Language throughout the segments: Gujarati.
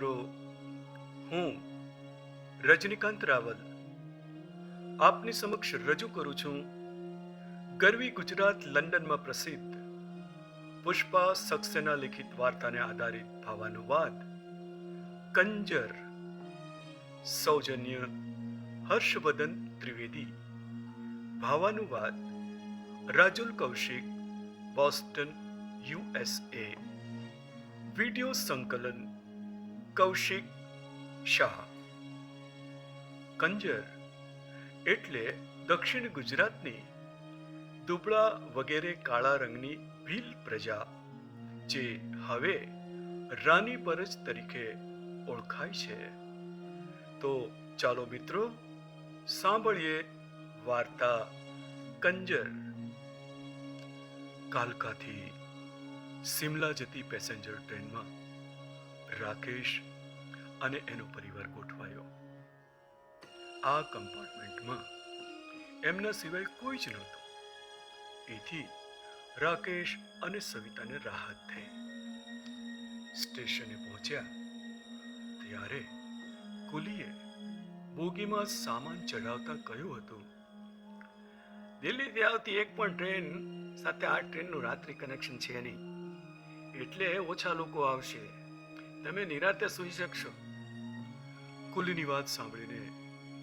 મિત્રો હું રજનીકાંત રાવલ આપની સમક્ષ રજૂ કરું છું. ગરવી ગુજરાત લંડનમાં પ્રસિદ્ધ પુષ્પા સક્સેના લિખિત વાર્તાને આધારિત ભાવાનુવાદ કંજર, સૌજન્ય, હર્ષવર્ધન ત્રિવેદી. ભાવાનુવાદ Rajul Kaushik, Boston USA video સંકલન કૌશિક શાહ. કંજર એટલે દક્ષિણ ગુજરાતની દુબળા વગેરે કાળા રંગની ભીલ પ્રજા, જે હવે રાની પરજ તરીકે ઓળખાય છે. તો ચાલો મિત્રો, સાંભળીએ વાર્તા કંજર. કાલકાથી સિમલા જતી પેસેન્જર ટ્રેનમાં રાકેશ અને એનો પરિવાર ગોઠવાયો. આ કમ્પાર્ટમેન્ટમાં એમના સિવાય કોઈ જ નહોતું. એથી રાકેશ અને સવિતાને રાહત થઈ. સ્ટેશને પહોંચ્યા ત્યારે કુલીએ બોગીમાં સામાન ચઢાવતા કહ્યું હતું દિલ્હીથી આવતી એક પણ ટ્રેન સાથે આ ટ્રેનનું રાત્રિ કનેક્શન છે નહીં. એટલે ઓછા લોકો આવશે. તમે નિરાતે સૂઈ શકશો. કુલીની વાત સાંભળીને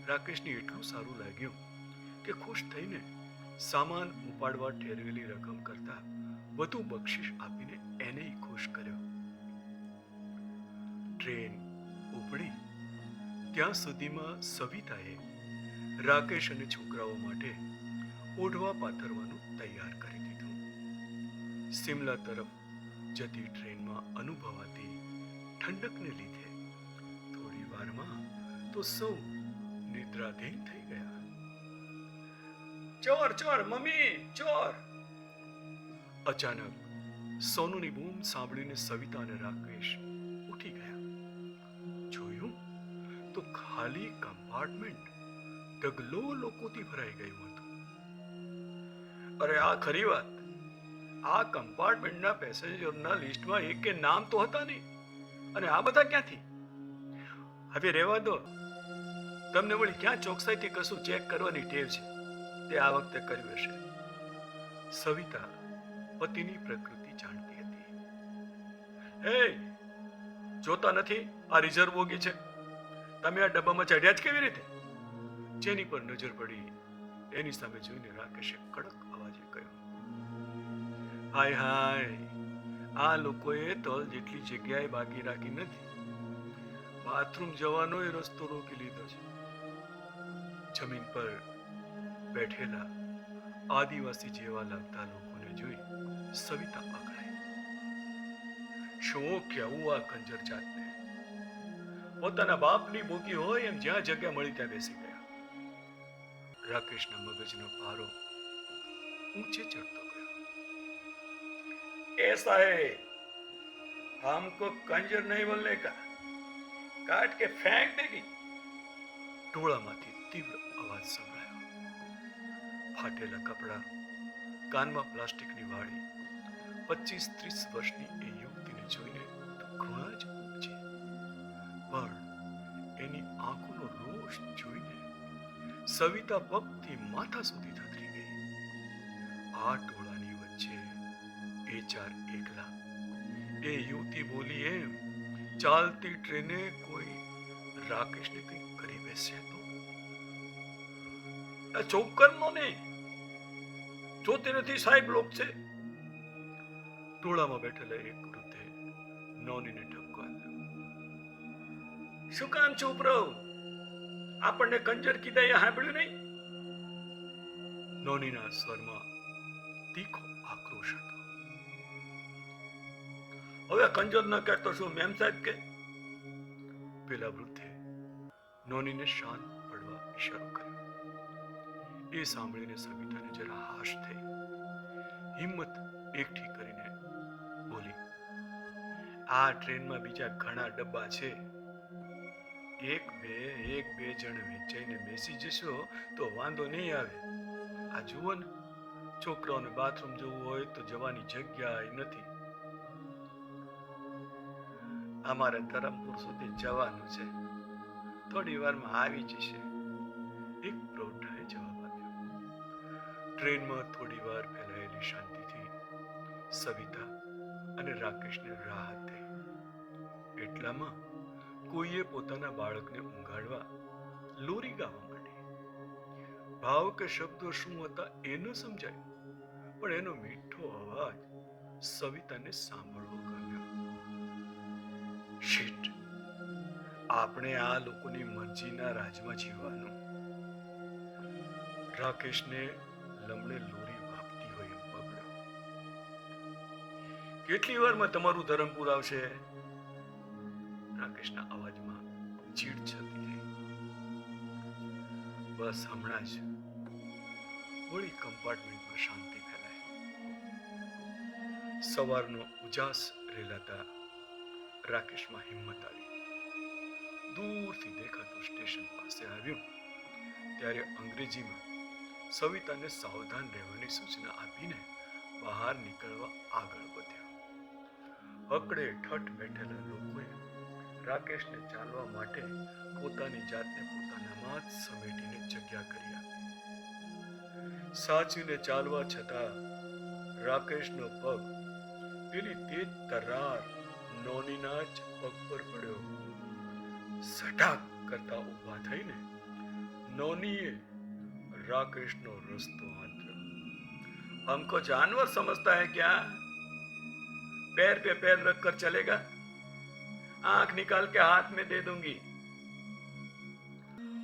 રાકેશને એટલું સારું લાગ્યું કે ખુશ થઈને સામાન ઉપાડવા ઠેરવેલી રકમ કરતા વધુ બક્ષિસ આપીને એને ખુશ કર્યો. ટ્રેન ઉપડી. ત્યાં સુધીમાં સવિતાએ રાકેશ અને છોકરાઓ માટે ઓઢવા પાથરવાનું તૈયાર કરી દીધું. સિમલા તરફ જતી ટ્રેનમાં અનુભવાતી ઠંડકને લીધે થોડી વારમાં તો સૌ નિદ્રાધીન થઈ ગયા ચોર ચોર મમ્મી ચોર અચાનક સોનુની બૂમ સાંભળીને સવિતા અને રાકેશ ઉઠી ગયા જોયું તો ખાલી કમ્પાર્ટમેન્ટ ઢગલો લોકોથી ભરાઈ ગયું હતું અરે આ ખરી વાત આ કમ્પાર્ટમેન્ટના પેસેન્જરના લિસ્ટમાં એક કે નામ તો હતા નહીં અને આ બધા ક્યાંથી? હવે રહેવા દો. તમને વળી ક્યાં ચોકસાઈથી કશું ચેક કરવાની ટેવ છે? તે આ વખતે કર્યું હશે. સવિતા પતિની પ્રકૃતિ જાણતી હતી. હે જોતા નથી આ રિઝર્વ બોગી છે? તમે આ ડબ્બામાં ચડ્યા જ કેવી રીતે? જેની પર નજર પડી, એની સામે જોઈને રાકેશે કડક અવાજે કહ્યું, હાય હાય આ લોકોએ તલ જેટલી જગ્યાએ બાકી રાખી નથી. બાથરૂમ જવાનો એ રસ્તો રોકી લીધો છે. જમીન પર બેઠેલા આદિવાસી જેવા લાગતા લોકોને જોઈ સવિતા અકળાઈ શું કેવું આ કંજર જાતને? પોતાના બાપની બોકી હોય એમ જ્યાં જગ્યા મળી ત્યાં બેસી ગયા. રાકેશના મગજનો પારો ઊંચે ચડતો ऐसा है हमको कंजर नहीं बोलने का काट के फेंक देगी ટોળામાંથી તીવ્ર અવાજ સંભળાયો ફાટેલા કપડા કાનમાં પ્લાસ્ટિકની વાળી પચીસ ત્રીસ વર્ષની એ યુવતીને જોઈને તો ઘૃણા જ ઉપજી પણ એની આંખોનો રોષ જોઈને સવિતા પગથી માથા સુધી થથરી ગઈ આ ટોળાની વચ્ચે એ ચાર એકલા. એ યુવતી બોલી એમ, ચાલતી ટ્રેને કોઈ રાકેશને કંઈક કરી બેસે તો. આ ચોક્કરનો ને જોતી નથી સાહેબ લોક છે. ટોળામાં બેઠેલા એક વૃદ્ધે નોનીને ઠપકો આપ્યો શું કામ છે રહો આપણને કંજર કીધા એ સાંભળ્યું નહીં? નોનીના સ્વરમાં તીખો હવે કંજર ન કહેતો શું? મેમ સાહેબ કે? પેલા વૃદ્ધે નોનીને શાંત પડવા ઈશારો કર્યો. એ સાંભળીને સવિતાને જરા હાશ થઈ. હિંમત એકઠી કરીને બોલી, આ ટ્રેનમાં બીજા ઘણા ડબ્બા છે. એક બે એક બે જણ વેચાઈને બેસી જશો તો વાંધો નહીં આવે. આ જુઓ ને, છોકરાઓને બાથરૂમ જવું હોય તો જવાની જગ્યા નથી. અમારે ધરમપુર સુધી જવાનું છે. થોડી વારમાં આવી જશે. એક પ્રૌઢાએ જવાબ આપ્યો. ટ્રેનમાં થોડી વાર ફેલાયેલી શાંતિથી સવિતા અને રાકેશને રાહત થઈ. એટલામાં કોઈએ પોતાના બાળકને ઊંઘાડવા લોરી ગાવા માંડી. ભાવ કે શબ્દો શું હતા એ સમજાય, પણ એનો મીઠો અવાજ સવિતાને સાંભળવો ગમ્યો શીટ આપણે આ લોકોની મરજીના રાજમાં જીવવાનું. રાકેશને લમણે લોરી વાપતી હોય એમ પકડ્યો. કેટલી વારમાં તમારું ધરમપુર આવશે? રાકેશના અવાજમાં ચીડ છતી થઈ. બસ હમણાં જ વળી કમ્પાર્ટમેન્ટમાં શાંતિ ફેલાય. સવારનો ઉજાસ રેલાતા રાકેશમાં હિંમત આવી. દૂરથી દેખાતું સ્ટેશન પાસે આવ્યું, ત્યારે અંગ્રેજીમાં સવિતાને સાવધાન રહેવાની સૂચના આપીને બહાર નીકળવા આગળ વધ્યો. અકડે ઠઠ બેઠેલા લોકોએ રાકેશને ચાલવા માટે પોતાની જાતને પોતાનામાં જ સમેટીને જગ્યા કરી આપી. સાચીને ચાલવા છતાં રાકેશનો પગ પેલી તેજ તરાર નોનીના જ પગ પર પડ્યો સટાક કરતા ઊભા થઈને નોનીએ राकेश નો રસ્તો આંતર્યો हमको जानवर समझता है क्या पैर पे पैर रख कर चलेगा आंख निकाल के हाथ में दे दूंगी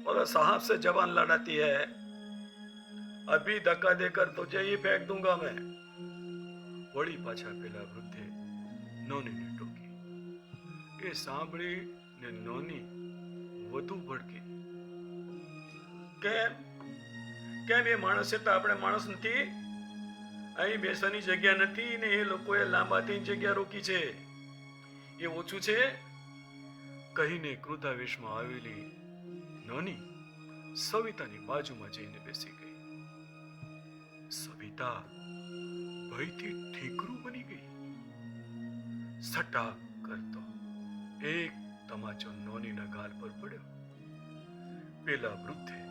और साहब से जवान लड़ाती है अभी धक्का देकर तुझे ही फेंक दूंगा मैं વળી પાછા પેલા વૃદ્ધે નોનીને ટોકી એ સાંભળી ને નોની વધુ ભડકી. કેમ? કેમ એ માણસ છે તો આપણે માણસ નથી? અહીં બેસવાની જગ્યા નથી ને એ લોકોએ લાંબાથી જગ્યા રોકી છે. એ ઓછું છે? કહીને કૃતાવેશમાં આવેલી નોની સવિતાની બાજુમાં જઈને બેસી ગઈ. સવિતા ભયથી ઠીકરું બની ગઈ. કરતો એક તમાચો નોનીના ગાલ પર પડ્યો. પેલા વૃદ્ધે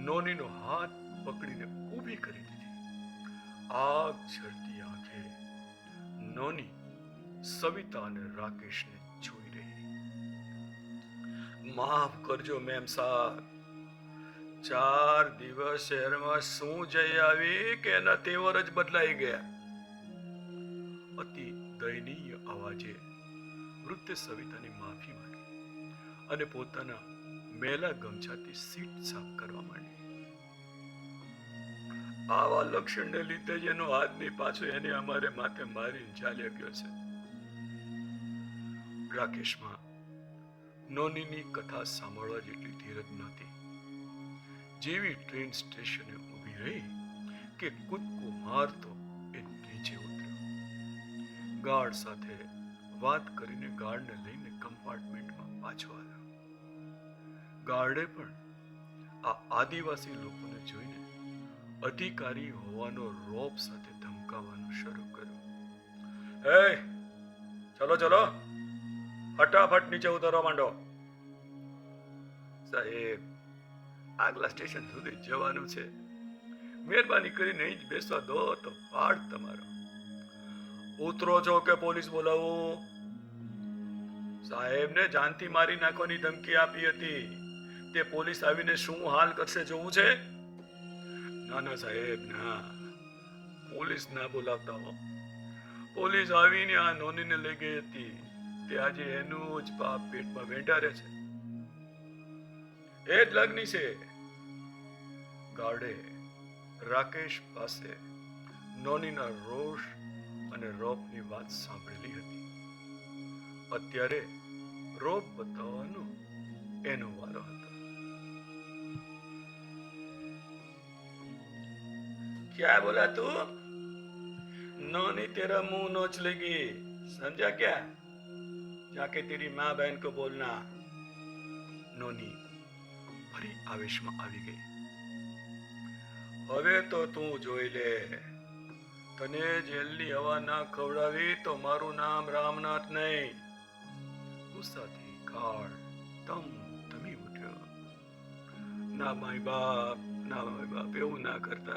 નોનીનો હાથ પકડીને ઊભી કરી દીધી. આગ ઝરતી આંખે નોની સવિતા અને રાકેશને જોઈ રહી. માફ કરજો મેમ સાહેબ. ચાર દિવસ શહેરમાં શું જઈ આવી કે એના તેવર જ બદલાઈ ગયા? વૃદ્ધે સવિતાની માફી માંગી અને પોતાના મેલા ગમછાથી સીટ સાફ કરવા માંડી. આવા લક્ષણને લીધે જ એનો આદમી પાછો એને અમારે માથે મારીને ચાલ્યા ગયો છે. રાકેશમાં નોનીની કથા સાંભળવા જેટલી ધીરજ નહોતી. જેવી ટ્રેન સ્ટેશને ઊભી રહી કે કૂદકો મારતો એ નીચે ઉતર્યો. ગાર્ડ સાથે વાત કરીને ગાર્ડને લઈને કમ્પાર્ટમેન્ટમાં પાછો આવ્યો. ગાર્ડે પણ આ આદિવાસી લોકોને જોઈને અધિકારી હોવાનો રોપ સાથે ધમકાવવાનું શરૂ કર્યું. એ ચલો ચલો. ફટાફટ નીચે ઉતરવા માંડો. સાહેબ, આગલા સ્ટેશન સુધી જવાનું છે. મહેરબાની કરીને અહીં જ બેસવા દો, તો પાડ તમારો. ઉતરો છો કે પોલીસ બોલાવું? સાહેબને જાનથી મારી નાખવાની ધમકી આપી હતી. તે પોલીસ આવીને શું હાલ કરશે જોવું છે? ના ના, સાહેબ, ના. પોલીસ ના બોલાવતા હો. પોલીસ આવીને આ નોનીને લઈ ગઈ હતી. તે આજે એનું જ પાપ પેટમાં વેંટારે છે. એ જ લગ્ની છે. ગાર્ડે, રાકેશ પાસે નોનીના રોષ અને રોપની વાત સાંભળેલી હતી. અત્યારે રોપ બતાવવાનો એનો વારો હતો. ક્યાં બોલા તું? નોની તેરા મુંહ નોચ લેગી. સમજા ક્યાં? જાકે તેરી માં બહેન કો બોલના. નોની ફરી આવેશમાં આવી ગઈ. હવે તો તું જોઈ લે. તને જેલની હવા ના ખવડાવી તો મારું નામ રામનાથ નહીં. ગુસ્સાથી કાળ તમ તમી ઉઠ્યો. ના માય બાપ, ના માય બાપ, એવું ના કરતા.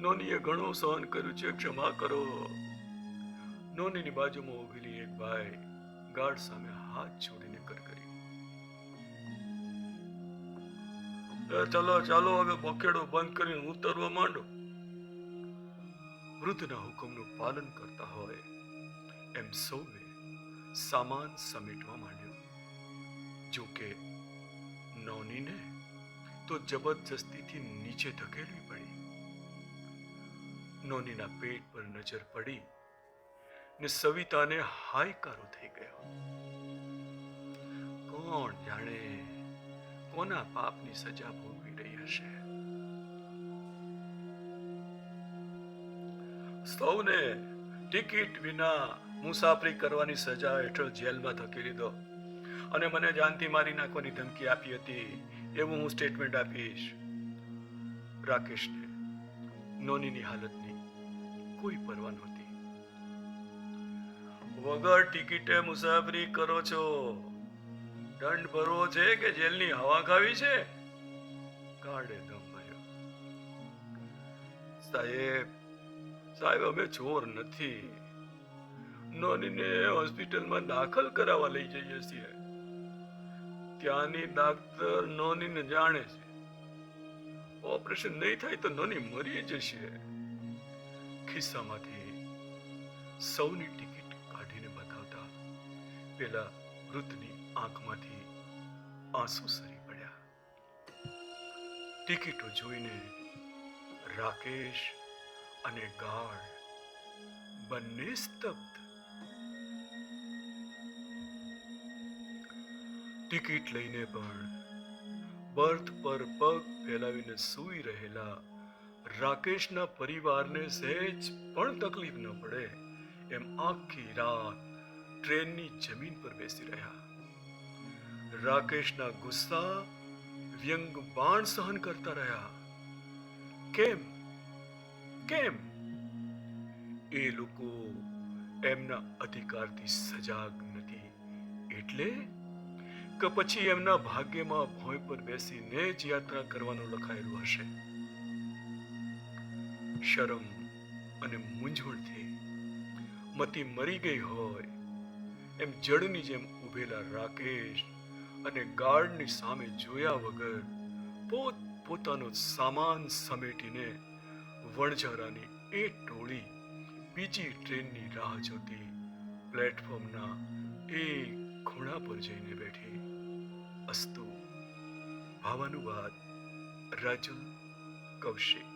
નોનીએ ઘણું સહન કર્યું છે, ક્ષમા કરો. નોનીની બાજુમાં ઉભેલી એક ભાઈ ગાઢ સામે હાથ છોડીને કરકરી. "એ ચલો, ચાલો, હવે બોકેડો બંધ કરીને ઉતરવા માંડો. વૃદ્ધના હુકમનું પાલન કરતા હોય એમ સૌએ સામાન સમેટવા માંડ્યો. જો કે નોનીને તો જબરજસ્તીથી નીચે ધકેલવી પડી. નોનીના પેટ પર નજર પડી ને સવિતાને હાયકારો થઈ ગયો. કોણ જાણે કોના પાપની સજા ભોગવી રહી હશે? સૌને ટિકિટ વિના મુસાફરી કરવાની સજા હેઠળ જેલમાં ધકેલી દો. અને મને જાનથી મારી નાખવાની ધમકી આપી હતી એવું હું સ્ટેટમેન્ટ આપીશ. રાકેશને નોનીની હાલતની કોઈ પરવા નહોતી. વગર ટિકિટે મુસાફરી કરો છો. દંડ ભરવો છે કે જેલની હવા ખાવી છે? કાઢે દમ સાહેબ સાહેબ, અમે ચોર નથી. નોનીને હોસ્પિટલમાં દાખલ કરાવવા લઈ જઈએ છીએ. ત્યાંની ડાક્ટર નોનીને જાણે છે. ઓપરેશન નહીં થાય તો નોની મરી જશે. ખિસ્સામાંથી સૌની ટિકિટ કાઢીને બતાવતા પેલા વૃદ્ધની આંખમાંથી આંસુ સરી પડ્યા. ટિકિટો જોઈને રાકેશ અને ગાઢ બંને સ્તબ્ધ ટિકિટ લઈને પણ બર્થ પર પગ ફેલાવીને સૂઈ રહેલા રાકેશના પરિવારને સહેજ પણ તકલીફ ન પડે એમ આખી રાત ટ્રેનની જમીન પર બેસી રહ્યા રાકેશના ગુસ્સા વ્યંગ બાણ સહન કરતા રહ્યા કેમ કેમ? એ લોકો એમના અધિકારથી સજાગ નથી. એટલે કે પછી એમના ભાગ્યમાં ભોંય પર બેસીને જ યાત્રા કરવાનું લખાયેલું હશે? શરમ અને મૂંઝવણથી મતી મરી ગઈ હોય, એમ જડની જેમ ઉભેલા રાકેશ અને ગાર્ડની સામે જોયા વગર પોત પોતાનો સામાન સમેટીને વણઝારાની એ ટોળી બીજી ટ્રેનની રાહ જોતી પ્લેટફોર્મના એક ખૂણા પર જઈને બેઠી. અસ્તુ, ભાવાનુવાદ, રાજુ કૌશિક.